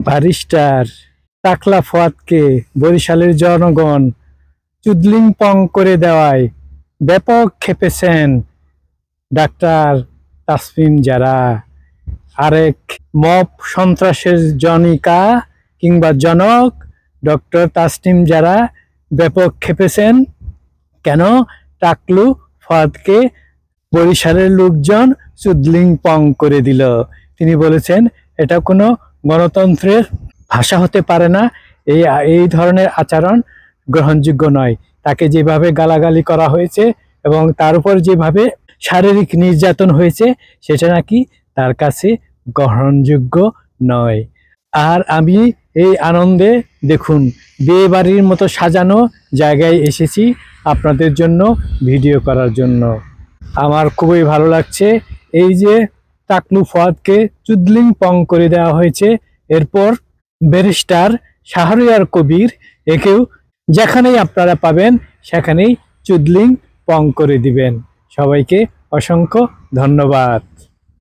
Barrister টাকলা ফোয়াদকে বরিশালের জনগণ চুদলিং পং করে দেওয়ায় ব্যাপক খেপেছেন ডাক্তার তাসমিম যারা। আরেক মপ সন্ত্রাসের জনিকা কিংবা জনক ডক্টর তাসনিম যারা ব্যাপক খেপেছেন, কেন টাকলু ফয়াদকে বরিশালের লোকজন চুদলিং পং করে দিল? তিনি বলেছেন, এটা কোনো গণতন্ত্রের ভাষা হতে পারে না। এই এই ধরনের আচরণ গ্রহণযোগ্য নয়। তাকে যেভাবে গালাগালি করা হয়েছে এবং তার উপর যেভাবে শারীরিক নির্যাতন হয়েছে, সেটা নাকি তার কাছে গ্রহণযোগ্য নয়। আর আমি এই আনন্দে দেখুন বিয়ে বাড়ির মতো সাজানো জায়গায় এসেছি আপনাদের জন্য, ভিডিও করার জন্য। আমার খুবই ভালো লাগছে। এই যে টাকলু ফাদকে চুদলিং পং করে দেওয়া হয়েছে। এরপর ব্যারিস্টার শাহরিয়ার কবির একেও যেখানেই আপনারা পাবেন, সেখানেই চুদলিং পং করে দিবেন। সবাইকে অসংখ্য ধন্যবাদ।